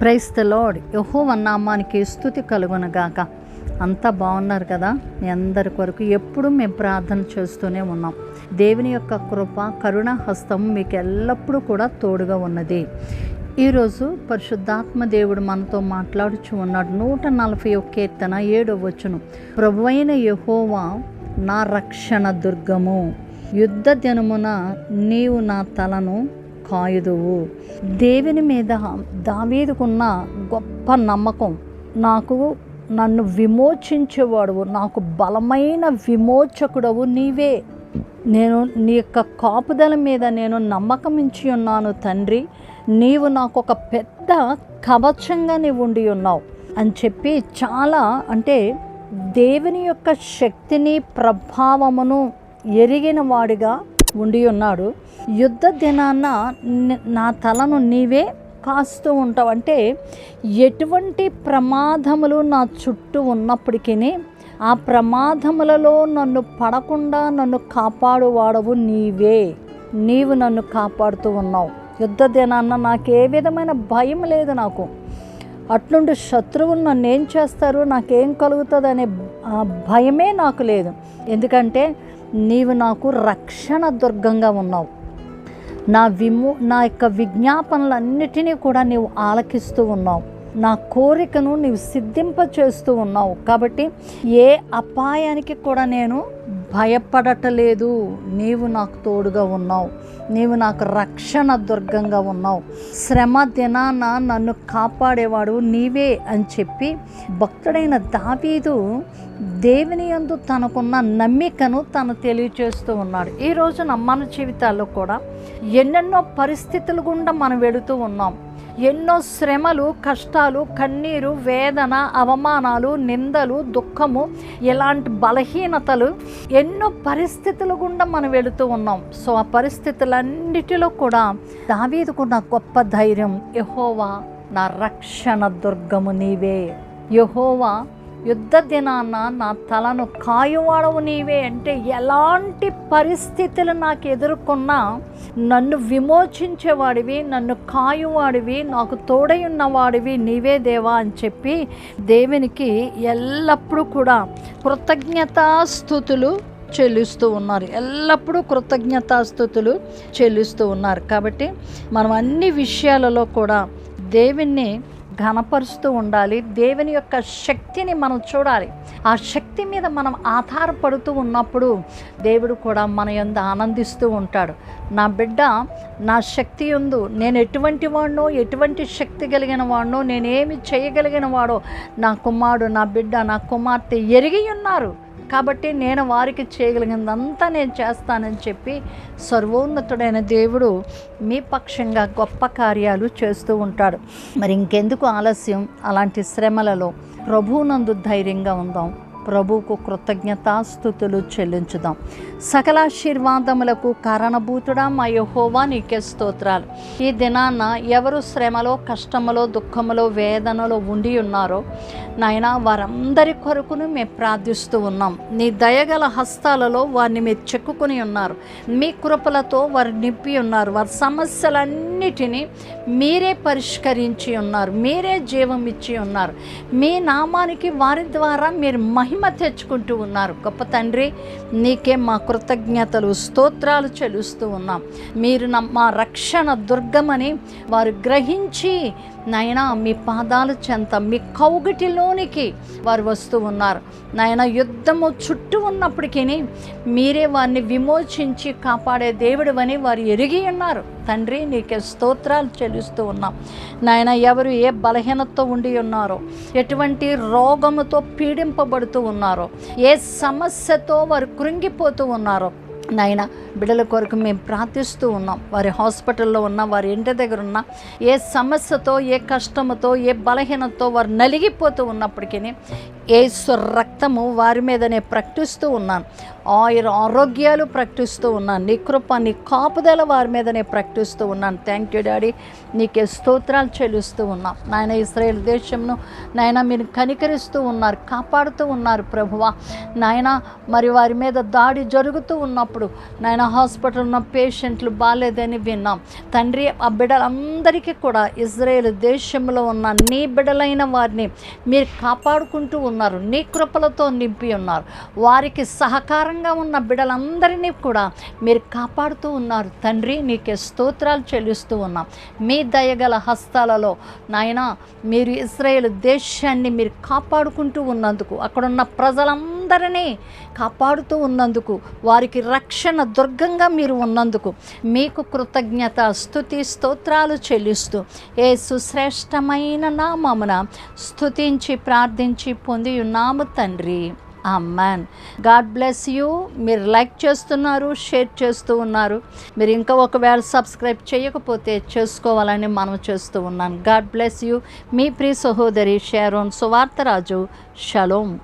Price the lord. యహోవ నామానికి స్థుతి కలుగునగాక. అంతా బాగున్నారు కదా మీ అందరి కొరకు. ఎప్పుడు మేము ప్రార్థన చేస్తూనే ఉన్నాం. దేవుని యొక్క కృప కరుణ హస్తం మీకు ఎల్లప్పుడూ కూడా తోడుగా ఉన్నది. ఈరోజు పరిశుద్ధాత్మ దేవుడు మనతో మాట్లాడుచు ఉన్నాడు. నూట నలభై ఒక్క కీర్తన ఏడో వచ్చును ప్రభువైన యహోవా నా రక్షణ దుర్గము. యుద్ధ దినమున నీవు నా తలను కాయుదువు. దేవుని మీద దావీదుకున్న గొప్ప నమ్మకం నాకు నన్ను విమోచించేవాడువు. నాకు బలమైన విమోచకుడవు నీవే. నేను నీ యొక్క కాపుదల మీద నేను నమ్మకం ఇచ్చి ఉన్నాను తండ్రి. నీవు నాకు ఒక పెద్ద కవచంగా నీవు ఉండి ఉన్నావు. అని చెప్పి చాలా అంటే దేవుని యొక్క శక్తిని ప్రభావమును ఎరిగిన వాడిగా ఉండి ఉన్నాడు. యుద్ధ దినాన నా తలను నీవే కాస్తూ ఉంటావు. అంటే ఎటువంటి ప్రమాదములు నా చుట్టూ ఉన్నప్పటికీ ఆ ప్రమాదములలో నన్ను పడకుండా నన్ను కాపాడువాడవు నీవే. నీవు నన్ను కాపాడుతూ ఉన్నావు. యుద్ధ దినాన్న నాకు ఏ విధమైన భయం లేదు నాకు. అట్లుండి శత్రువులు నన్ను ఏం చేస్తారు? నాకేం కలుగుతుంది అనే ఆ భయమే నాకు లేదు. ఎందుకంటే నీవు నాకు రక్షణ దుర్గంగా ఉన్నావు. నా విము నా యొక్క విజ్ఞాపనలన్నిటినీ కూడా నీవు ఆలకిస్తూ ఉన్నావు. నా కోరికను నీవు సిద్ధింప చేస్తూ ఉన్నావు. కాబట్టి ఏ అపాయానికి కూడా నేను భయపడటలేదు. నీవు నాకు తోడుగా ఉన్నావు. నీవు నాకు రక్షణ దుర్గంగా ఉన్నావు. శ్రమ దినాన నన్ను కాపాడేవాడు నీవే అని చెప్పి భక్తుడైన దావీదు దేవుని యందు తనకున్న నమ్మికను తను తెలియచేస్తూ ఉన్నాడు. ఈ రోజున మన జీవితాల్లో కూడా ఎన్నెన్నో పరిస్థితులు గుండా మనం వెళుతూ ఉన్నాం. ఎన్నో శ్రమలు కష్టాలు కన్నీరు వేదన అవమానాలు నిందలు దుఃఖము ఇలాంటి బలహీనతలు ఎన్నో పరిస్థితుల గుండా మనం వెళుతూ ఉన్నాం. సో ఆ పరిస్థితులన్నిటిలో కూడా దావీదుకున్న గొప్ప ధైర్యం యహోవా నా రక్షణ దుర్గము నీవే. యహోవా యుద్ధ దినాన నా తలను కాయువాడవు నీవే. అంటే ఎలాంటి పరిస్థితులు నాకు ఎదుర్కొన్నా నన్ను విమోచించేవాడివి నన్ను కాయువాడివి నాకు తోడై ఉన్నవాడివి నీవే దేవా అని చెప్పి దేవునికి ఎల్లప్పుడూ కూడా కృతజ్ఞతాస్థుతులు చెల్లిస్తూ ఉన్నారు. ఎల్లప్పుడూ కృతజ్ఞతాస్థుతులు చెల్లిస్తూ ఉన్నారు. కాబట్టి మనం అన్ని విషయాలలో కూడా దేవుణ్ణి ఘనపరుస్తూ ఉండాలి. దేవుని యొక్క శక్తిని మనం చూడాలి. ఆ శక్తి మీద మనం ఆధారపడుతూ ఉన్నప్పుడు దేవుడు కూడా మన యందు ఆనందిస్తూ ఉంటాడు. నా బిడ్డ నా శక్తి ఉందు నేను ఎటువంటి వాడినో ఎటువంటి శక్తి కలిగిన వాడినో నేనేమి చేయగలిగిన వాడో నా కుమారుడు నా బిడ్డ నా కుమార్తె ఎరిగి ఉన్నారు. కాబట్టి నేను వారికి చేయగలిగిందంతా నేను చేస్తానని చెప్పి సర్వోన్నతుడైన దేవుడు మీ పక్షంగా గొప్ప కార్యాలు చేస్తూ ఉంటాడు. మరి ఇంకెందుకు ఆలస్యం? అలాంటి శ్రమలలో ప్రభువునందు ధైర్యంగా ఉందాం. ప్రభువుకు కృతజ్ఞతాస్థుతులు చెల్లించుదాం. సకలాశీర్వాదములకు కారణభూతుడా మా యహోవా నీకే స్తోత్రాలు. ఈ దినాన ఎవరు శ్రమలో కష్టములో దుఃఖములో వేదనలో ఉండి ఉన్నారో నాయన వారందరి కొరకును మేము ప్రార్థిస్తూ ఉన్నాం. నీ దయగల హస్తాలలో వారిని మీరు చెక్కుకుని ఉన్నారు. మీ కృపలతో వారు నింపి ఉన్నారు వారి సమస్యలన్నిటినీ మీరే పరిష్కరించి ఉన్నారు మీరే జీవం ఇచ్చి ఉన్నారు. మీ నామానికి వారి ద్వారా మీరు మహిమ తెచ్చుకుంటూ ఉన్నారు. గొప్ప తండ్రి నీకే మా కృతజ్ఞతలు స్తోత్రాలు చెలుస్తూ ఉన్నాం. మీరు మా రక్షణ దుర్గమని వారు గ్రహించి నాయన మీ పాదాల చెంత మీ కౌగిటిలోనికి వారు వస్తూ ఉన్నారు. నాయన యుద్ధము చుట్టూ ఉన్నప్పటికీ మీరే వారిని విమోచించి కాపాడే దేవుడు అని వారు ఎరిగి ఉన్నారు. తండ్రి నీకే స్తోత్రాలు చెల్లిస్తూ ఉన్నాం. నాయన ఎవరు ఏ బలహీనతతో ఉండి ఉన్నారో ఎటువంటి రోగముతో పీడింపబడుతూ ఉన్నారో ఏ సమస్యతో వారు కృంగిపోతూ ఉన్నారో నాయన బిడ్డల కొరకు మేము ప్రార్థిస్తూ ఉన్నాం. వారి హాస్పిటల్లో ఉన్న వారి ఇంటి దగ్గర ఉన్న ఏ సమస్యతో ఏ కష్టముతో ఏ బలహీనతతో వారు నలిగిపోతూ ఉన్నప్పటికీ ఏసు రక్తము వారి మీదనే ప్రకటిస్తూ ఉన్నాను. ఆయుర ఆరోగ్యాలు ప్రకటిస్తూ ఉన్నాను. నీ కృప నీ కాపుదల వారి మీదనే ప్రకటిస్తూ ఉన్నాను. థ్యాంక్ యూ డాడీ నీకే స్తోత్రాలు చెల్లిస్తూ ఉన్నాం. నాయన ఇస్రాయేల్ దేశంను నాయన మీరు కనికరిస్తూ ఉన్నారు కాపాడుతూ ఉన్నారు ప్రభువా. నాయన మరి వారి మీద దాడి జరుగుతూ ఉన్నప్పుడు నాయన హాస్పిటల్ ఉన్న పేషెంట్లు బాగాలేదని విన్నాం. తండ్రి ఆ బిడ్డలందరికీ కూడా ఇజ్రాయేల్ దేశంలో ఉన్న నీ బిడ్డలైన వారిని మీరు కాపాడుకుంటూ ఉన్నారు నీ కృపలతో నింపి ఉన్నారు. వారికి సహకారంగా ఉన్న బిడలందరినీ కూడా మీరు కాపాడుతూ ఉన్నారు. తండ్రి నీకే స్తోత్రాలు చెల్లిస్తూ ఉన్నాం. మీ దయగల హస్తాలలో నాయన మీరు ఇస్రాయేల్ దేశాన్ని మీరు కాపాడుకుంటూ ఉన్నందుకు అక్కడున్న ప్రజలందరినీ కాపాడుతూ ఉన్నందుకు వారికి రక్షణ దుర్గంగా మీరు ఉన్నందుకు మీకు కృతజ్ఞత స్థుతి స్తోత్రాలు చెల్లిస్తూ ఏ సుశ్రేష్టమైన నామమున స్థుతించి ప్రార్థించి పొంది ఉన్నాము తండ్రి. Amen God bless you. మీరు లైక్ చేస్తున్నారు షేర్ చేస్తూ ఉన్నారు. మీరు ఇంకా ఒకవేళ సబ్స్క్రైబ్ చేయకపోతే చేసుకోవాలని మనం చేస్తూ ఉన్నాను. God bless you. మీ ప్రియ సహోదరి షారోన్ సువార్తరాజు. షలోమ్